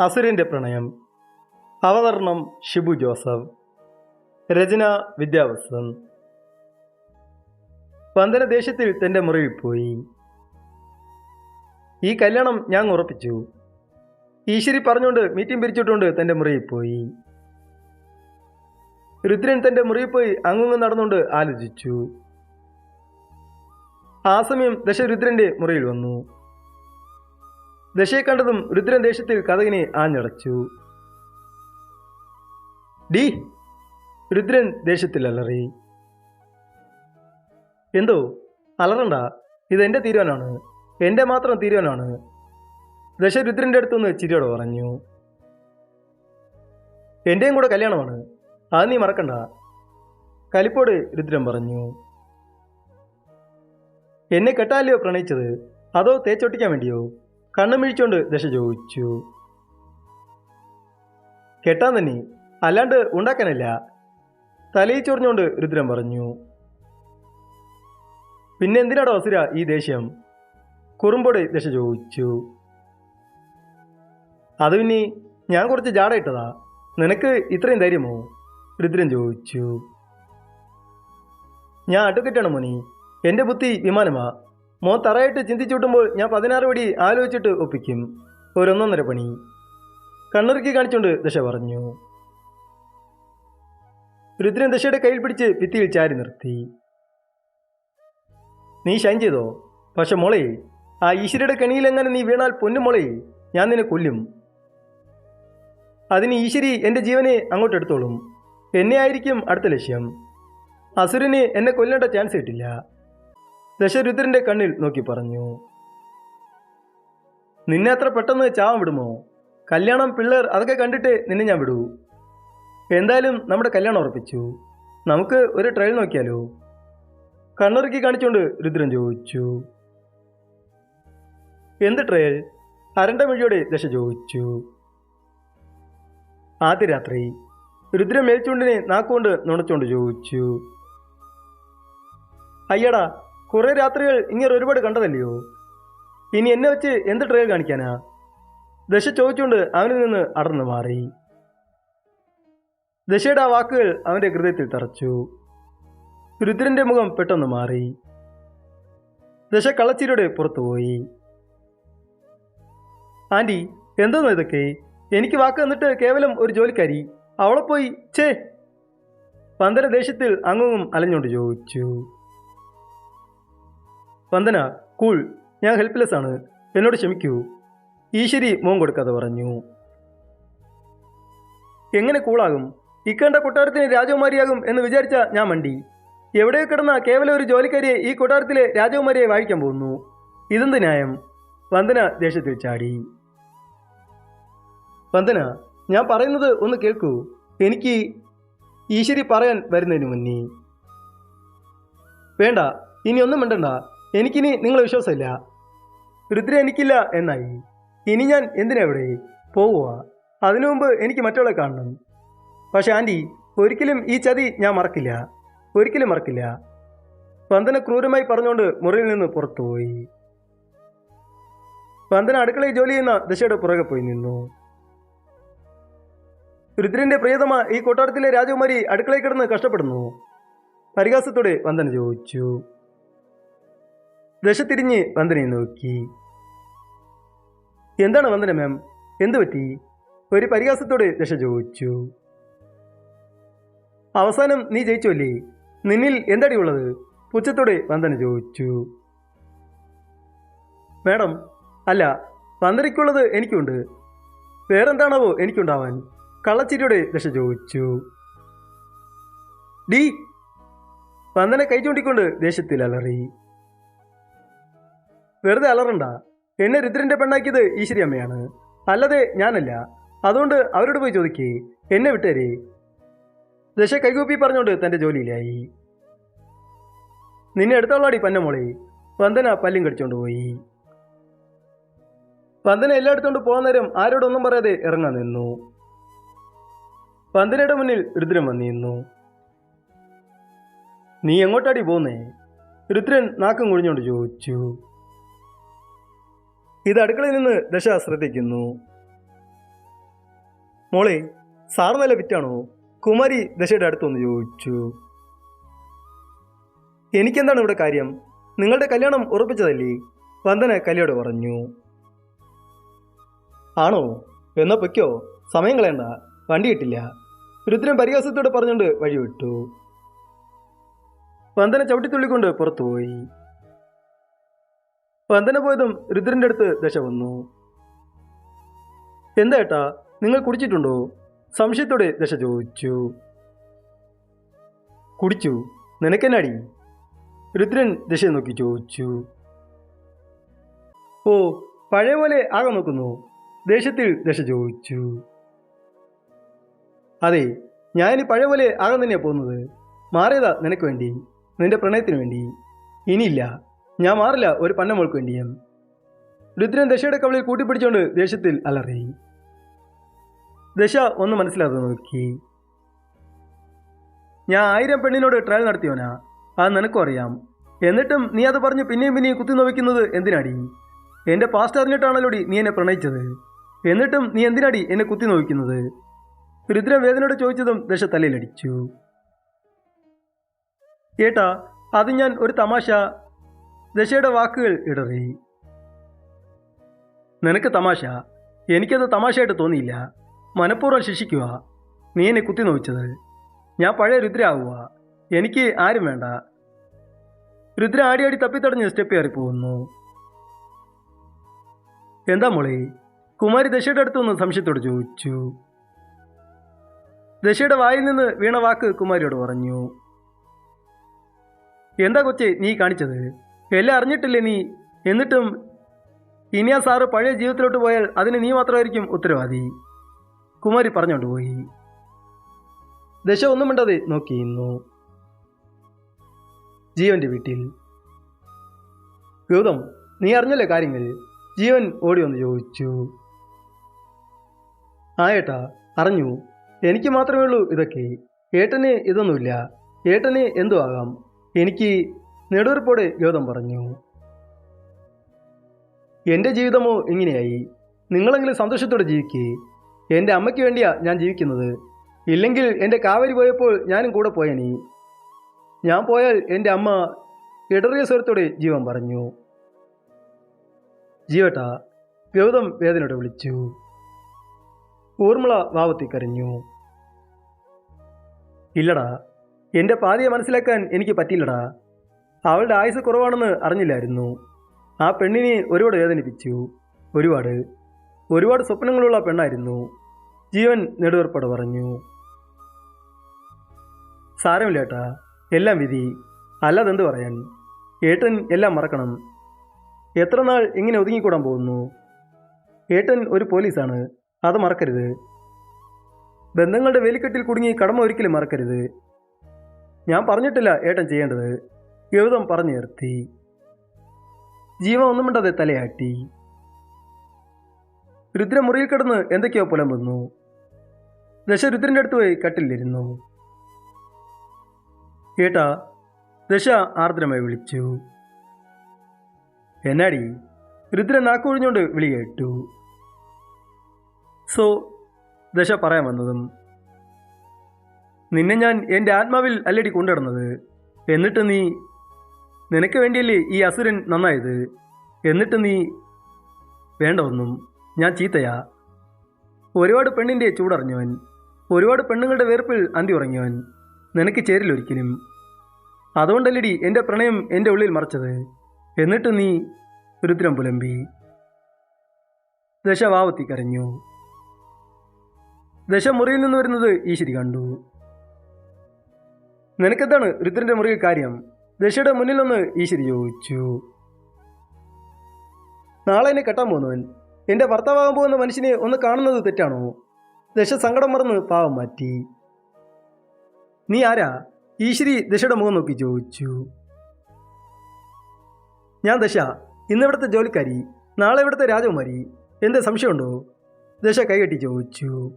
അസുരന്റെ പ്രണയം. അവതരണം ഷിബു ജോസഫ്. രചന വിദ്യാവസൻ. പന്തരദേശത്തിൽ ദേശത്തിൽ തന്റെ മുറിവിൽ പോയി. ഈ കല്യാണം ഞാൻ ഉറപ്പിച്ചു. ഈശ്വരി പറഞ്ഞുകൊണ്ട് മീറ്റിംഗ് പിരിച്ചിട്ടുകൊണ്ട് തന്റെ മുറിയിൽ പോയി. രുദ്രൻ തന്റെ മുറിയിൽ പോയി അങ്ങുങ്ങ് നടന്നുകൊണ്ട് ആലോചിച്ചു. ആ സമയം ദശരുദ്രന്റെ മുറിയിൽ വന്നു. ദശയെ കണ്ടതും രുദ്രൻ ദേശത്തിൽ കഥകിനെ ആഞ്ഞടച്ചു. ഡി രുദ്രൻ ദേശത്തിൽ അലറി എന്തോ? അലറണ്ട? ഇതെന്റെ തീരുവാനാണ് എന്റെ മാത്രം തീരുമാനമാണ് ദശ രുദ്രന്റെ അടുത്തുനിന്ന് ചിരിയോടെ പറഞ്ഞു. എന്റെയും കൂടെ കല്യാണമാണ്. അത് നീ മറക്കണ്ട. കലിപ്പോട് രുദ്രൻ പറഞ്ഞു. എന്നെ കെട്ടാലയോ പ്രണയിച്ചത്? അതോ തേച്ചൊട്ടിക്കാൻ വേണ്ടിയോ? കണ്ണും മിഴിച്ചോണ്ട് ദശ ചോദിച്ചു. കെട്ടാൻ തന്നെ അല്ലാണ്ട് ഉണ്ടാക്കാനല്ല തലയിൽ ചൊറിഞ്ഞുകൊണ്ട് രുദ്രൻ പറഞ്ഞു. പിന്നെ എന്തിനാടോ അസുര ഈ ദേഷ്യം? കുറുമ്പോട് ദശ ചോദിച്ചു. അത് പിന്നെ ഞാൻ കുറച്ച് ജാട ഇട്ടതാ നിനക്ക് ഇത്രയും ധൈര്യമോ? രുദ്രൻ ചോദിച്ചു. ഞാൻ അട്ടുകെട്ടണം മോനി എന്റെ ബുദ്ധി വിമാനമാ മോൻ തറയായിട്ട് ചിന്തിച്ചുകൂട്ടുമ്പോൾ ഞാൻ പതിനാറ് പടി ആലോചിച്ചിട്ട് ഒപ്പിക്കും. ഒരൊന്നൊന്നര പണി. കണ്ണിറുക്കി കാണിച്ചുകൊണ്ട് ദശ പറഞ്ഞു. രുദ്രൻ ദശയുടെ കയ്യിൽ പിടിച്ച് ഭിത്തിയിൽ ചാരി നിർത്തി. നീ ഷൈൻ ചെയ്തോ? പക്ഷെ മോളെ ആ ഈശ്വരയുടെ കെണിയിലെങ്ങനെ നീ വീണാൽ പൊന്നു മോളെ ഞാൻ നിന്നെ കൊല്ലും. അതിന് ഈശ്വരി എന്റെ ജീവനെ അങ്ങോട്ട് എടുത്തോളും. എന്നെ ആയിരിക്കും അടുത്ത ലക്ഷ്യം. അസുരന് എന്നെ കൊല്ലേണ്ട ചാൻസ് കിട്ടില്ല. ദശരുദ്രന്റെ കണ്ണിൽ നോക്കി പറഞ്ഞു. നിന്നെ അത്ര പെട്ടെന്ന് ചാവാൻ വിടുമോ? കല്യാണം പിള്ളേർ അതൊക്കെ കണ്ടിട്ട് നിന്നെ ഞാൻ വിടൂ. എന്തായാലും നമ്മുടെ കല്യാണം ഉറപ്പിച്ചു. നമുക്ക് ഒരു ട്രയൽ നോക്കിയാലോ? കണ്ണിറുക്കി കാണിച്ചുകൊണ്ട് രുദ്രൻ ചോദിച്ചു. എന്ത് ട്രയൽ അരണ്ട മിഴിയോടെ ദശ ചോദിച്ചു. ആദ്യ രാത്രി. രുദ്രൻ മേൽച്ചുണ്ടിനെ നാക്കുകൊണ്ട് നുണച്ചുകൊണ്ട് ചോദിച്ചു. അയ്യടാ കുറെ രാത്രികൾ ഇങ്ങനെ ഒരുപാട് കണ്ടതല്ലയോ? ഇനി എന്നെ വെച്ച് എന്ത് ട്രയൽ കാണിക്കാനാ? ദശ ചോദിച്ചുകൊണ്ട് അവനിൽ നിന്ന് അടർന്നു മാറി. ദശയുടെ ആ വാക്കുകൾ അവന്റെ ഹൃദയത്തിൽ തറച്ചു. രുദ്രന്റെ മുഖം പെട്ടെന്ന് മാറി. ദശ കളച്ചിരിയുടെ പുറത്തുപോയി ആന്റി എന്തോന്നു ഇതൊക്കെ? എനിക്ക് വാക്ക് തന്നിട്ട് കേവലം ഒരു ജോലിക്കാരി. അവളെ പോയി ചേ പന്തര ദേശത്തിൽ അങ്ങും അലഞ്ഞോണ്ട് ചോദിച്ചു. വന്ദന കൂൾ ഞാൻ ഹെൽപ്ലെസ് ആണ്. എന്നോട് ക്ഷമിക്കൂ. ഈശ്വരി മോൻ കൊടുക്കാതെ പറഞ്ഞു. എങ്ങനെ കൂളാകും? ഇക്കണ്ട കൊട്ടാരത്തിന് രാജകുമാരിയാകും എന്ന് വിചാരിച്ച ഞാൻ മണ്ടി. എവിടെയോ കിടന്ന കേവലം ഒരു ജോലിക്കാരിയെ ഈ കൊട്ടാരത്തിലെ രാജകുമാരിയെ വാഴിക്കാൻ പോകുന്നു? ഇതെന്ത് ന്യായം? വന്ദന ദേഷ്യത്തിൽ ചാടി. വന്ദന ഞാൻ പറയുന്നത് ഒന്ന് കേൾക്കൂ. എനിക്ക് ഈശ്വരി പറയാൻ വരുന്നതിന് മുന്നേ. വേണ്ട ഇനി ഒന്നും മിണ്ടണ്ട. എനിക്കിനി നിങ്ങളെ വിശ്വാസമില്ല. രുദ്ര എനിക്കില്ല എന്നായി. ഇനി ഞാൻ എന്തിനെവിടെ പോവുക? അതിനു മുമ്പ് എനിക്ക് മറ്റവളെ കാണണം. പക്ഷേ ആന്റി ഒരിക്കലും ഈ ചതി ഞാൻ മറക്കില്ല. ഒരിക്കലും മറക്കില്ല. വന്ദന ക്രൂരമായി പറഞ്ഞുകൊണ്ട് മുറിയിൽ നിന്ന് പുറത്തുപോയി. വന്ദന അടുക്കളയിൽ ജോലി ചെയ്യുന്ന ദശയുടെ പുറകെ പോയി നിന്നു. രുദ്രന്റെ പ്രിയതമ ഈ കൊട്ടാരത്തിലെ രാജകുമാരി അടുക്കളയിൽ കിടന്ന് കഷ്ടപ്പെടുന്നു. പരിഹാസത്തോടെ വന്ദന ചോദിച്ചു. ദശ തിരിഞ്ഞ് വന്ദനയെ നോക്കി. എന്താണ് വന്ദന മാം എന്തു പറ്റി? ഒരു പരിഹാസത്തോടെ ദശ ചോദിച്ചു. അവസാനം നീ ജയിച്ചുവല്ലേ? നിന്നിൽ എന്താടി ഉള്ളത്? പുച്ഛത്തോടെ വന്ദന ചോദിച്ചു. മാഡം അല്ല വന്ദനയ്ക്കുള്ളത് എനിക്കുണ്ട്. വേറെന്താണാവോ എനിക്കുണ്ടാവാൻ? കള്ളച്ചിരിയുടെ ദശ ചോദിച്ചു. ഡി വന്ദന കൈ ചൂണ്ടിക്കൊണ്ട് ദേശത്തിൽ അലറി വെറുതെ അലറണ്ട. എന്നെ രുദ്രന്റെ പെണ്ണാക്കിയത് ഈശ്വരി അമ്മയാണ്. അല്ലാതെ ഞാനല്ല. അതുകൊണ്ട് അവരോട് പോയി ചോദിക്കേ. എന്നെ വിട്ടേരേ. ദശ കൈകൂപ്പി പറഞ്ഞോണ്ട് തന്റെ ജോലിയിലായി. നിന്നെ എടുത്തോളാടി പന്നമോളെ വന്ദന പല്ലും കടിച്ചോണ്ട് പോയി. വന്ദന എല്ലായിടത്തോണ്ട് പോകുന്ന നേരം ആരോടൊന്നും പറയാതെ ഇറങ്ങാൻ നിന്നു. വന്ദനയുടെ മുന്നിൽ രുദ്രൻ വന്നിരുന്നു നീ എങ്ങോട്ടാടി പോന്നേ? രുദ്രൻ നാക്കം കുഴിഞ്ഞോണ്ട് ചോദിച്ചു. ഇത് അടുക്കളയിൽ നിന്ന് ദശ ശ്രദ്ധിക്കുന്നു. മോളെ സാർ നല്ല വിറ്റാണോ? കുമാരി ദശയുടെ അടുത്തൊന്ന് ചോദിച്ചു. എനിക്കെന്താണ് ഇവിടെ കാര്യം? നിങ്ങളുടെ കല്യാണം ഉറപ്പിച്ചതല്ലേ? വന്ദന കല്യോട് പറഞ്ഞു. ആണോ? എന്നാ പൊയ്ക്കോ. സമയം കളയണ്ട. വണ്ടി കിട്ടില്ല. രുദ്രൻ പരിഹാസത്തോടെ പറഞ്ഞുകൊണ്ട് വഴിവിട്ടു. വന്ദന ചവിട്ടിത്തുള്ളിക്കൊണ്ട് പുറത്തുപോയി. വന്ദന പോയതും രുദ്രന്റെ അടുത്ത് ദശ വന്നു. എന്താ ഏട്ടാ നിങ്ങൾ കുടിച്ചിട്ടുണ്ടോ? സംശയത്തോടെ ദശ ചോദിച്ചു. കുടിച്ചു. നിനക്കെന്നാടി? രുദ്രൻ ദശയെ നോക്കി ചോദിച്ചു. ഓ പഴയ പോലെ ആകെ നോക്കുന്നു ദേഷ്യത്തിൽ ദശ ചോദിച്ചു. അതെ ഞാനിനി പഴയ പോലെ ആകെ തന്നെയാണ് പോകുന്നത്. മാറിയതാ നിനക്ക് വേണ്ടി നിന്റെ പ്രണയത്തിന് വേണ്ടി. ഇനിയില്ല. ഞാൻ മാറില്ല ഒരു പന്നമോൾക്ക് വേണ്ടിയും രുദ്രൻ ദശയുടെ കവളിൽ കൂട്ടിപ്പിടിച്ചുകൊണ്ട് ദേഷ്യത്തിൽ അലറി. ദശ ഒന്ന് മനസ്സിലാതെ നോക്കി. ഞാൻ ആയിരം പെണ്ണിനോട് ട്രയൽ നടത്തിയോനാ അത് നിനക്കും അറിയാം. എന്നിട്ടും നീ അത് പറഞ്ഞ് പിന്നെയും പിന്നെയും കുത്തി നോവിക്കുന്നത് എന്തിനാടി? എന്റെ പാസ്റ്റ് അറിഞ്ഞിട്ടാണല്ലോടി നീ എന്നെ പ്രണയിച്ചത്. എന്നിട്ടും നീ എന്തിനാടി എന്നെ കുത്തി നോവിക്കുന്നത്? രുദ്രൻ വേദനയോട് ചോദിച്ചതും ദശ തലയിലടിച്ചു. ഏട്ടാ അത് ഞാൻ ഒരു തമാശ ദശയുടെ വാക്കുകൾ ഇടറി. നിനക്ക് തമാശ. എനിക്കത് തമാശയായിട്ട് തോന്നിയില്ല. മനഃപൂർവം ശിക്ഷിക്കുക. നീ എന്നെ കുത്തി നോവിച്ചത്. ഞാൻ പഴയ രുദ്ര ആവുക എനിക്ക് ആരും വേണ്ട. രുദ്ര ആടി ആടി തപ്പിത്തടഞ്ഞ് സ്റ്റെപ്പ് കയറി എന്താ മോളെ? കുമാരി ദശയുടെ അടുത്തൊന്ന് സംശയത്തോട് ചോദിച്ചു. ദശയുടെ വായിൽ നിന്ന് വീണ വാക്ക് കുമാരിയോട് പറഞ്ഞു. എന്താ കൊച്ചേ നീ കാണിച്ചത്? എല്ലാം അറിഞ്ഞിട്ടില്ലേ നീ? എന്നിട്ടും ഇനി ആ സാറ് പഴയ ജീവിതത്തിലോട്ട് പോയാൽ അതിന് നീ മാത്രമായിരിക്കും ഉത്തരവാദി. കുമാരി പറഞ്ഞോണ്ട് പോയി. ദശ ഒന്നും മിണ്ടാതെ നോക്കിയിരുന്നു ജീവന്റെ വീട്ടിൽ. ഗൗതം നീ അറിഞ്ഞല്ലേ കാര്യങ്ങൾ? ജീവൻ ഓടി വന്ന് ചോദിച്ചു. ആ അറിഞ്ഞു. എനിക്ക് മാത്രമേ ഉള്ളൂ ഇതൊക്കെ. ഏട്ടന് ഇതൊന്നുമില്ല. ഏട്ടന് എന്തു ആകാം. എനിക്ക് നെടുവീർപ്പോടെ ഗൗതം പറഞ്ഞു എന്റെ ജീവിതമോ ഇങ്ങനെയായി. നിങ്ങളെങ്കിലും സന്തോഷത്തോടെ ജീവിക്കേ. എന്റെ അമ്മയ്ക്ക് വേണ്ടിയാ ഞാൻ ജീവിക്കുന്നത്. ഇല്ലെങ്കിൽ എന്റെ കാവരി പോയപ്പോൾ ഞാനും കൂടെ പോയനി ഞാൻ പോയാൽ എന്റെ അമ്മ ഇടറിയ സ്വരത്തോടെ ജീവൻ പറഞ്ഞു. ജീവട്ടാ ഗൗതം വേദനയോടെ വിളിച്ചു. ഊർമിള വാവത്തി ഇല്ലടാ എന്റെ പാതിയെ മനസ്സിലാക്കാൻ എനിക്ക് പറ്റില്ലടാ അവളുടെ ആയുസ് കുറവാണെന്ന് അറിഞ്ഞില്ലായിരുന്നു. ആ പെണ്ണിനെ ഒരുപാട് വേദനിപ്പിച്ചു. ഒരുപാട്. ഒരുപാട് സ്വപ്നങ്ങളുള്ള പെണ്ണായിരുന്നു. ജീവൻ നെടുവേർപ്പാട് പറഞ്ഞു. സാരമില്ലേട്ടാ എല്ലാം വിധി. അല്ലാതെന്ത് പറയാൻ? ഏട്ടൻ എല്ലാം മറക്കണം. എത്ര നാൾ ഇങ്ങനെ ഒതുങ്ങിക്കൂടാൻ പോകുന്നു? ഏട്ടൻ ഒരു പോലീസാണ്. അത് മറക്കരുത്. ബന്ധങ്ങളുടെ വേലിക്കെട്ടിൽ കുടുങ്ങി കടമ ഒരിക്കലും മറക്കരുത്. ഞാൻ പറഞ്ഞിട്ടില്ല ഏട്ടൻ ചെയ്യേണ്ടത്. ഗൗതം പറഞ്ഞു നിർത്തി. ജീവൻ ഒന്നും മിണ്ടാതെ തലയാട്ടി. രുദ്ര മുറിയിൽ കിടന്ന് എന്തൊക്കെയോ പുലമ്പുന്നു. ദശ രുദ്രന്റെ അടുത്ത് പോയി കട്ടിലിരുന്നു. ഏട്ടാ ദശ ആർദ്രമായി വിളിച്ചു. എന്നാടി രുദ്രൻ നാക്കൊഴിഞ്ഞുകൊണ്ട് വിളി കേട്ടു. സോ ദശ പറയാൻ വന്നതും നിന്നെ ഞാൻ എന്റെ ആത്മാവിൽ അല്ലടി കൊണ്ടിടുന്നത് എന്നിട്ട് നീ നിനക്ക് വേണ്ടിയല്ലേ ഈ അസുരൻ നന്നായത്? എന്നിട്ട് നീ വേണ്ട ഒന്നും ഞാൻ ചീത്തയാ. ഒരുപാട് പെണ്ണിന്റെ ചൂടറിഞ്ഞവൻ ഒരുപാട് പെണ്ണുങ്ങളുടെ വേർപ്പിൽ അന്തി ഉറങ്ങിയവൻ നിനക്ക് ചേരിലൊരിക്കലും അതുകൊണ്ടല്ലടി എന്റെ പ്രണയം എന്റെ ഉള്ളിൽ മറച്ചത്. എന്നിട്ട് നീ രുദ്രം പുലമ്പി. ദശ വാവത്തി കരഞ്ഞു. ദശ മുറിയിൽ നിന്ന് വരുന്നത് ഈശ്വരി കണ്ടു. നിനക്കെന്താണ് രുദ്രന്റെ മുറിയിൽ കാര്യം? ദശയുടെ മുന്നിൽ നിന്ന് ഈശ്വരി ചോദിച്ചു. നാളെ എന്നെ കെട്ടാൻ പോകുന്നവൻ. എന്റെ ഭർത്താവാകാൻ പോകുന്ന മനുഷ്യനെ ഒന്ന് കാണുന്നത് തെറ്റാണോ? ദശ സങ്കടം മറന്ന് പാവം മാറ്റി. നീ ആരാ? ഈശ്വരി ദശയുടെ മുഖം നോക്കി ചോദിച്ചു. ഞാൻ ദശ. ഇന്നിവിടുത്തെ ജോലിക്കാരി. നാളെ ഇവിടുത്തെ രാജകുമാരി. എന്ത് സംശയമുണ്ടോ? ദശ കൈകെട്ടി ചോദിച്ചു.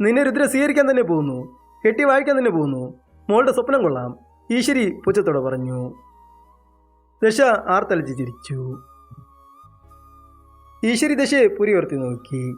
നിന്നെ രുദ്ര സ്വീകരിക്കാൻ തന്നെ പോകുന്നു. കെട്ടി വായിക്കാൻ തന്നെ പോകുന്നു. മോളുടെ സ്വപ്നം കൊള്ളാം. ഈശ്വരി പുച്ഛത്തോടെ പറഞ്ഞു. ദശ ആർത്തലച്ച് ചിരിച്ചു. ഈശ്വരി ദശയെ പുരി ഉയർത്തി നോക്കി.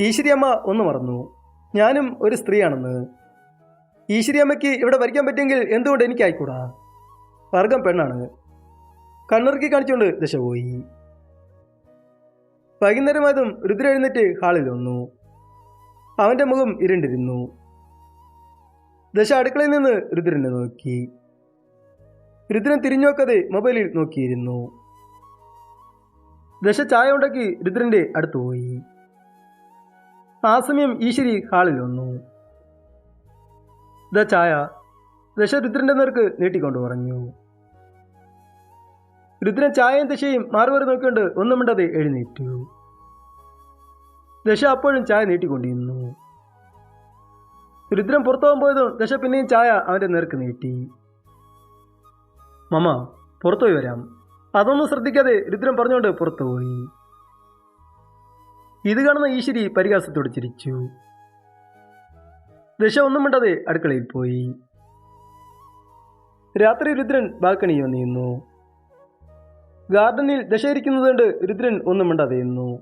ഈശ്വരിയമ്മ ഒന്ന് മറന്നു. ഞാനും ഒരു സ്ത്രീയാണെന്ന്. ഈശ്വരി അമ്മയ്ക്ക് ഇവിടെ ഭരിക്കാൻ പറ്റുമെങ്കിൽ എന്തുകൊണ്ട് എനിക്കായിക്കൂടാ? വർഗം പെണ്ണാണ്. കണ്ണിറുക്കി കാണിച്ചുകൊണ്ട് ദശ പോയി. വൈകുന്നേരമായതും രുദ്ര എഴുന്നേറ്റ് ഹാളിൽ വന്നു അവന്റെ മുഖം ഇരുണ്ടിരുന്നു. ദശ അടുക്കളയിൽ നിന്ന് രുദ്രനെ നോക്കി. രുദ്രൻ തിരിഞ്ഞു നോക്കാതെ മൊബൈലിൽ നോക്കിയിരുന്നു. ദശ ചായ ഉണ്ടാക്കി രുദ്രന്റെ അടുത്ത് പോയി. ആ സമയം ഈശ്വരി ഹാളിൽ വന്നു. ദ ചായ. ദശ രുദ്രന്റെ നേർക്ക് നീട്ടിക്കൊണ്ട് പറഞ്ഞു. രുദ്രൻ ചായയും ദശയും മാറി മാറി നോക്കിക്കൊണ്ട് ഒന്നും മിണ്ടാതെ എഴുന്നേറ്റു. ദശ അപ്പോഴും ചായ നീട്ടിക്കൊണ്ടിരുന്നു. രുദ്രൻ പുറത്തുപോകാൻ പോയതും ദശ പിന്നെയും ചായ അവന്റെ നേർക്ക് നീട്ടി. മമ്മ പുറത്തുപോയി വരാം. അതൊന്നും ശ്രദ്ധിക്കാതെ രുദ്രൻ പറഞ്ഞുകൊണ്ട് പുറത്തുപോയി. ഇത് കാണുന്ന ഈശ്വരി പരിഹാസത്തോട് ചിരിച്ചു. ദശ ഒന്നും മിണ്ടാതെ അടുക്കളയിൽ പോയി. രാത്രി രുദ്രൻ ബാൽക്കണിയിൽ വന്നിരുന്നു ഗാർഡനിൽ ദശ ഇരിക്കുന്നത് കൊണ്ട് രുദ്രൻ ഒന്നും മിണ്ടാതെ നിന്നു.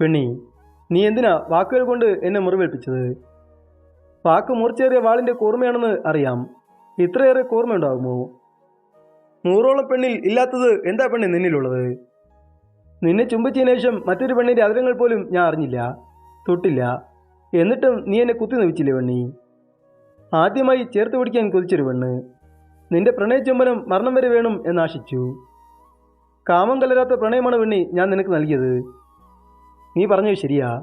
പെണ്ണി നീ എന്തിനാ വാക്കുകൾ കൊണ്ട് എന്നെ മുറിവേൽപ്പിച്ചത്? വാക്ക് മുറിച്ചേറിയ വാളിന്റെ കൂർമ്മയാണെന്ന് അറിയാം. ഇത്രയേറെ കൂർമ്മയുണ്ടാകുമോ നൂറോളം പെണ്ണിൽ ഇല്ലാത്തത് എന്താ പെണ്ണി നിന്നിലുള്ളത്? നിന്നെ ചുംബിച്ചതിന് ശേഷം മറ്റൊരു പെണ്ണിന്റെ അതിരങ്ങൾ പോലും ഞാൻ അറിഞ്ഞില്ല തൊട്ടില്ല. എന്നിട്ടും നീ എന്നെ കുത്തി നവിച്ചില്ലേ പെണ്ണി ആദ്യമായി ചേർത്ത് പിടിക്കാൻ കൊതിച്ചൊരു പെണ്ണ്. നിന്റെ പ്രണയചുംബനം മരണം വരെ വേണം എന്നാശിച്ചു കാമം കലരാത്ത പ്രണയമാണ് പെണ്ണി ഞാൻ നിനക്ക് നൽകിയത്. നീ പറഞ്ഞത് ശരിയാ.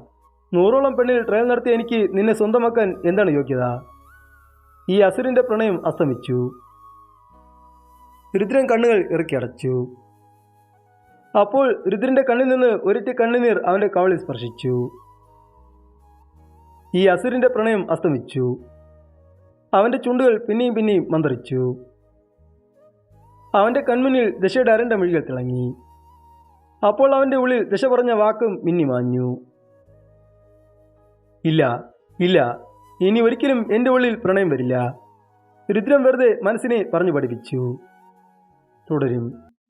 നൂറോളം പെണ്ണിൽ ട്രയൽ നടത്തിയ എനിക്ക് നിന്നെ സ്വന്തമാക്കാൻ എന്താണ് യോഗ്യത? ഈ അസുരന്റെ പ്രണയം അസ്തമിച്ചു. രുദ്രൻ കണ്ണുകൾ ഇറക്കി അടച്ചു. അപ്പോൾ രുദ്രന്റെ കണ്ണിൽ നിന്ന് ഒരിറ്റ കണ്ണുനീർ അവന്റെ കവളിൽ സ്പർശിച്ചു. ഈ അസുരന്റെ പ്രണയം അസ്തമിച്ചു. അവന്റെ ചുണ്ടുകൾ പിന്നെയും പിന്നെയും മന്ത്രിച്ചു. അവന്റെ കൺമുന്നിൽ ദശയുടെ അരണ്ട മിഴികൾ തിളങ്ങി. അപ്പോൾ അവന്റെ ഉള്ളിൽ ദശ പറഞ്ഞ വാക്കും മിന്നിമാഞ്ഞു ഇല്ല ഇല്ല ഇനി ഒരിക്കലും എന്റെ ഉള്ളിൽ പ്രണയം വരില്ല. രുദ്രം വെറുതെ മനസ്സിനെ പറഞ്ഞു പഠിപ്പിച്ചു. തുടരും.